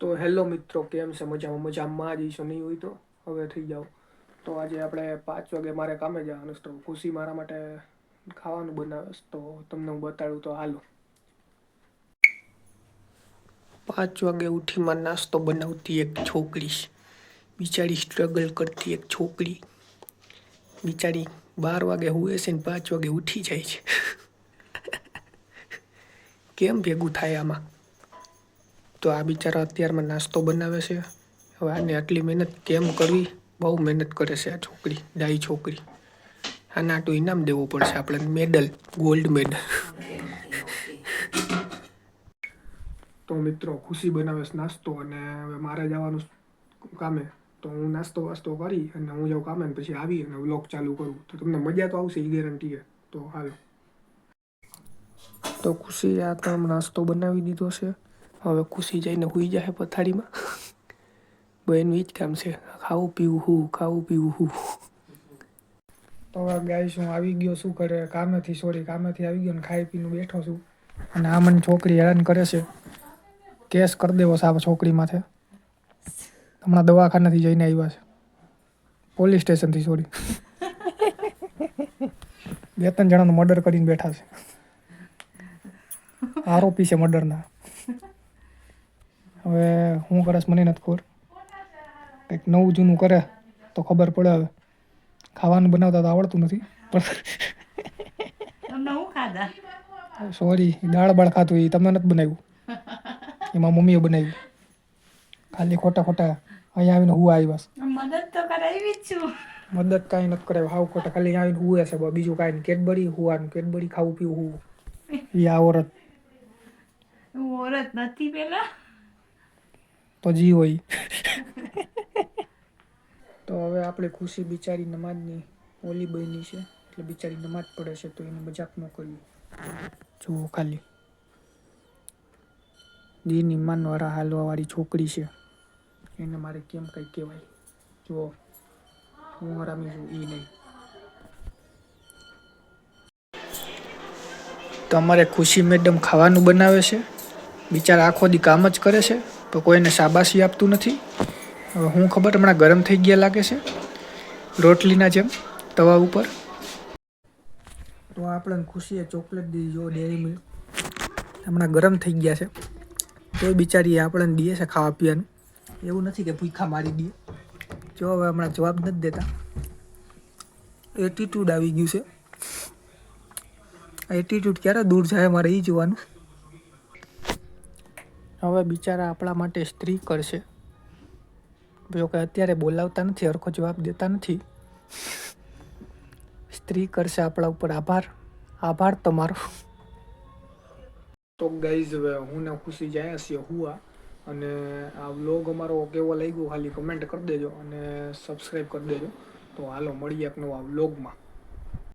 તો હેલો મિત્રો, કેમ છે મજામાં? મજામાં જ ઈશો, નહીં હોય તો? હવે થઈ જાઓ. તો આજે આપણે પાંચ વાગે મારે કામે જવાનું છે, તો ખુશી મારા માટે ખાવાનું બનાવે તો તમને હું બતાડું, તો હાલો. પાંચ વાગે ઉઠી માં નાસ્તો બનાવતી એક છોકરી બિચારી સ્ટ્રગલ કરતી એક છોકરી. બિચારી બાર વાગે હુએ છે ને પાંચ વાગે ઉઠી જાય છે. કેમ ભેગું થાય આમાં? તો આ બિચારા અત્યારમાં નાસ્તો બનાવે છે. હવે આને આટલી મહેનત કેમ કરવી? બહુ મહેનત કરે છે આ છોકરી, ડાઈ છોકરી. આને આટલું ઇનામ દેવું પડશે આપણે મેડલ, ગોલ્ડ મેડલ. તો મિત્રો, ખુશી બનાવે છે નાસ્તો અને હવે મારે જવાનું કામે. તો હું નાસ્તો વાસ્તો કરી અને હું જાઉં કામે પછી આવી અને વ્લોગ ચાલુ કરું. તો તમને મજા તો આવશે, એ ગેરંટી છે તો હાલો. તો ખુશી આ કામ નાસ્તો બનાવી દીધો છે. હવે ખુશી જઈને હુઈ જાય પથારીમાં. બહેનનું એ જ કામ છે. ખાવું, પીવું, હું, ખાવું, પીવું, હું. તો હવે ગાઈસ હું આવી ગયો શું કરે કામેથી સોરી કામેથી આવી ગયો ને ખાઈ પીને બેઠો છું. અને આ મને છોકરી હેરાન કરે છે. કેસ કરી દેવો સાવ છોકરી માથે. હમણાં દવાખાનાથી જઈને આવ્યા છે. પોલીસ સ્ટેશનથી સોરી બે ત્રણ જણાનો મર્ડર કરીને બેઠા છે. આરોપી છે મર્ડરના. હવે હું કરસ મને નથી ખબર કંઈક નવું જૂનું કરે તો ખબર પડે હવે. ખાવાનું બનાવતા તો આવડતું નથી પણ સોરી દાળ બાળ ખાતું એ તમે નથી બનાવ્યું. એમાં મમ્મીએ બનાવ્યું ખાલી ખોટા ખોટા અહીંયા આવીને હું આવ્યા બસ મદદ તો કરાવી જ છું. મદદ કાંઈ નથી કરે હાવ ખોટા. ખાલી આવીને હુએ છે. બીજું કાંઈ નહીં. કેડબરી હુવાનું. કેડબરી ખાવું પીવું. હું એ આ ઓરત. ઓરત નથી પેલા. તો જી હોય. તો હવે આપણે ખુશી બિચારી નમાજની ઓલી બની છે. એટલે બિચારી નમાજ પડે છે તો એને મજાક ન કરવી. જુઓ ખાલી. દીની માનવાળા હાલવાવાળી છોકરી છે. એને મારે કેમ કંઈ કહેવાય? જુઓ. હું હરામી છું એ નહીં. તો અમારે ખુશી મેડમ ખાવાનું બનાવે છે? બિચારા આખો દી કામ જ કરે છે? તો કોઈને શાબાશી આપતું નથી. હું ખબર હમણાં ગરમ થઈ ગયા લાગે છે. રોટલીના જેમ, તવા ઉપર. તો આપણને ખુશીએ ચોકલેટ દીધી જો ડેરી મિલ્ક. હમણાં ગરમ થઈ ગયા છે. તો બિચારી આપણને દે છે ખાવા પીવાનું. એવું નથી કે ભૂખા મારી દે. જો હવે હમણાં જવાબ નથી દેતા. એટીટ્યૂડ આવી ગયું છે. એટીટ્યૂડ ક્યારે દૂર જાય મારે એ જોવાનું. હવે બિચારા આપણા માટે સ્ત્રી કરશે. જો કે અત્યારે બોલાવતા નથી, હરખો જવાબ દેતા નથી. સ્ત્રી કરશે આપણા ઉપર આભાર. આભાર તમારો. તો ગાઈઝ હવે હું ને ખુશી જાય છીએ હુઆ. અને આ વ્લોગ અમારો કેવો લાગ્યો ખાલી કમેન્ટ કરી દેજો અને સબસ્ક્રાઈબ કરી દેજો. તો હાલો, મળીએ એક નવા વ્લોગમાં